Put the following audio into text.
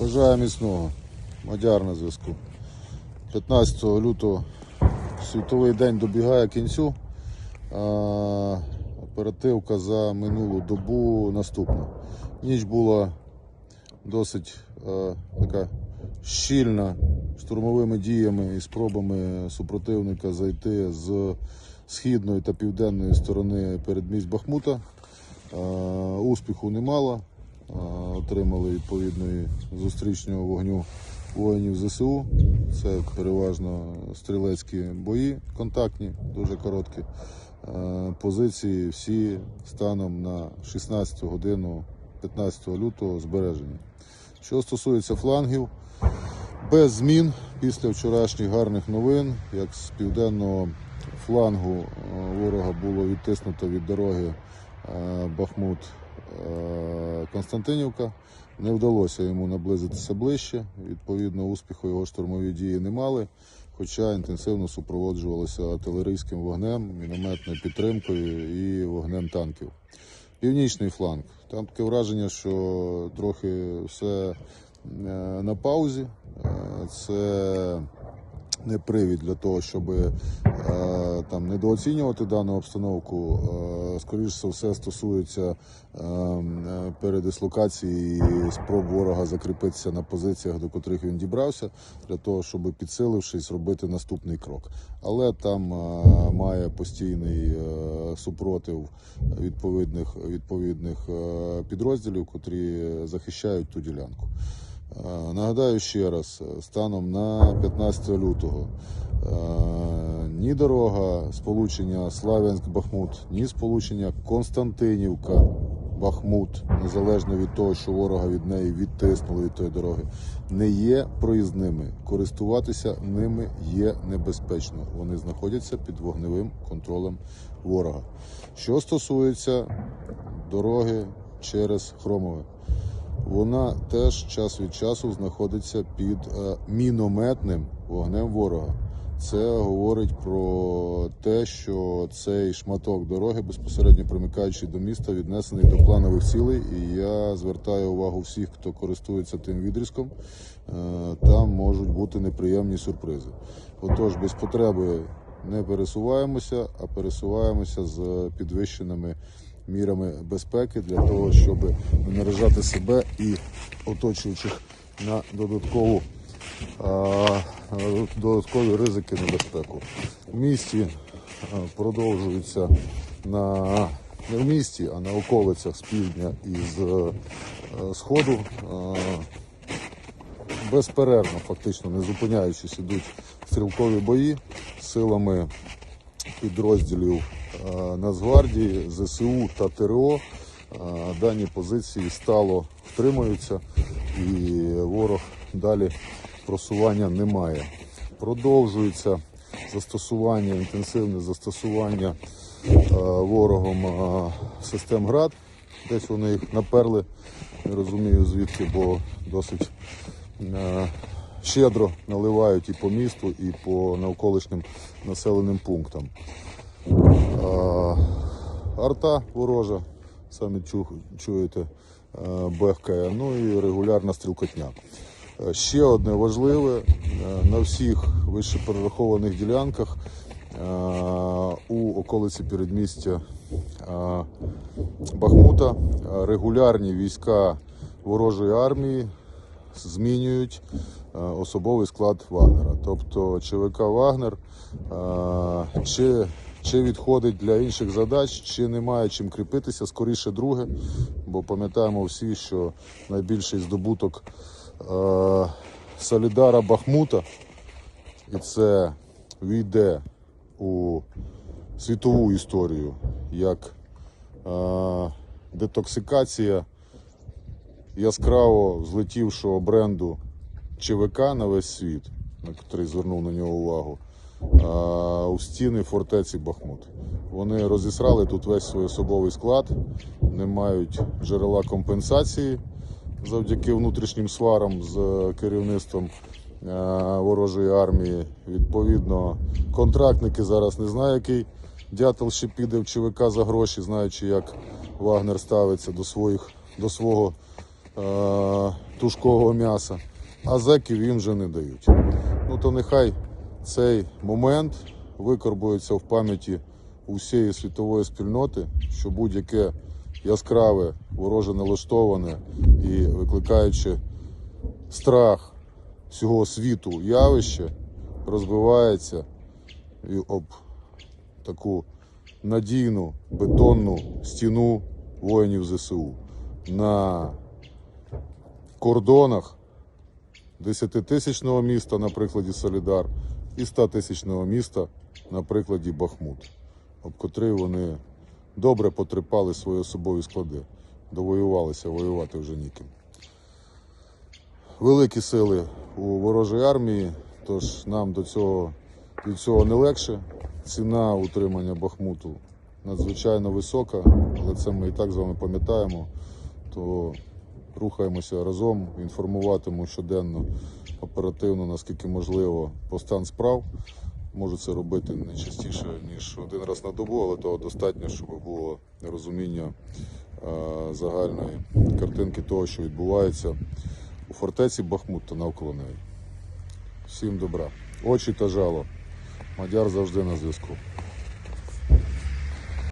Бажаю міцного. Мадяр на зв'язку. 15 лютого світовий день добігає кінцю. А, оперативка за минулу добу наступна. Ніч була досить е, така щільна штурмовими діями і спробами супротивника зайти з східної та південної сторони передмість Бахмута. Е, Успіху немало. Отримали відповідної зустрічного вогню воїнів ЗСУ. Це переважно стрілецькі бої, контактні, дуже короткі. Е, Позиції всі станом на 16 годину 15 лютого збережені. Що стосується флангів, без змін після вчорашніх гарних новин, як з південного флангу е, ворога було відтиснуто від дороги е, Бахмут Константинівка. Не вдалося йому наблизитися ближче. Відповідно, успіху його штурмові дії не мали, хоча інтенсивно супроводжувалося артилерійським вогнем, мінометною підтримкою і вогнем танків. Північний фланг. Там таке враження, що трохи все е, на паузі. Е, Це не привід для того, щоб е, там недооцінювати дану обстановку. Е, Скоріше все стосується е, е, передислокації і спроб ворога закріпитися на позиціях, до котрих він дібрався, для того, щоб підсилившись, робити наступний крок. Але там е, має постійний е, супротив відповідних відповідних е, підрозділів, котрі захищають ту ділянку. Е, Нагадаю ще раз, е, станом на 15 лютого е, ні дорога сполучення Славянськ-Бахмут, ні сполучення Константинівка-Бахмут, незалежно від того, що ворога від неї відтиснули від тої дороги, не є проїзними. Користуватися ними є небезпечно. Вони знаходяться під вогневим контролем ворога. Що стосується дороги через Хромове, вона теж час від часу знаходиться під е, мінометним вогнем ворога. Це говорить про те, що цей шматок дороги, безпосередньо примикаючи до міста, віднесений до планових цілей. І я звертаю увагу всіх, хто користується тим відрізком. Е, Там можуть бути неприємні сюрпризи. Отож, без потреби не пересуваємося, а пересуваємося з підвищеними мірами безпеки для того, щоб наражати себе і оточуючих на додаткову додаткові ризики небезпеку. В місті а, продовжується на не в місті, а на околицях з півдня і з е, сходу. безперервно, фактично не зупиняючись, ідуть стрілкові бої силами підрозділів Нацгвардії, ЗСУ та ТРО. Е, Дані позиції стало втримуються і ворог далі просування не має. Продовжується застосування, інтенсивне застосування е, ворогом е, систем ГРАД. Десь вони їх наперли, не розумію звідки, бо досить е, щедро наливають і по місту, і по навколишнім населеним пунктам. Арта ворожа, самі чу- чуєте, е, бехкає, ну і регулярна стрілкотня. Е, Ще одне важливе, е, на всіх вище перерахованих ділянках у околиці передмістя Бахмута регулярні війська ворожої армії змінюють особовий склад Вагнера. Тобто ЧВК Вагнер чи, чи відходить для інших задач, чи немає чим кріпитися, скоріше друге, бо пам'ятаємо всі, що найбільший здобуток е, Солідара Бахмута, і це війде у світову історію як е, детоксикація яскраво злетівшого бренду ЧВК на весь світ, на котрий звернув на нього увагу, у стіни фортеці Бахмут. Вони розісрали тут весь свій особовий склад, не мають джерела компенсації завдяки внутрішнім сварам з керівництвом е, ворожої армії. Відповідно, контрактники зараз не знаю, який дятел ще піде в ЧВК за гроші, знаючи, як Вагнер ставиться до своїх до свого е, тушкового м'яса, а зеків їм вже не дають. Ну то нехай цей момент викорбується в пам'яті усієї світової спільноти, що будь-яке яскраве, вороже налаштоване і викликаючи страх всього світу явище, розбивається і об таку надійну бетонну стіну воїнів ЗСУ. На кордонах 10-тисячного міста на прикладі Солідар і 100-тисячного міста на прикладі Бахмут, об котрий вони добре потрепали свої особові склади, довоювалися воювати вже ніким. Великі сили у ворожої армії, тож нам до цього, від цього не легше. Ціна утримання Бахмуту надзвичайно висока, але це ми і так з вами пам'ятаємо. То рухаємося разом, інформуватиму щоденно, оперативно, наскільки можливо, по стан справ. Можу це робити не частіше, ніж один раз на добу, але того достатньо, щоб було розуміння е, загальної картинки того, що відбувається у фортеці Бахмут та навколо неї. Всім добра. Очі та жало. Мадяр завжди на зв'язку.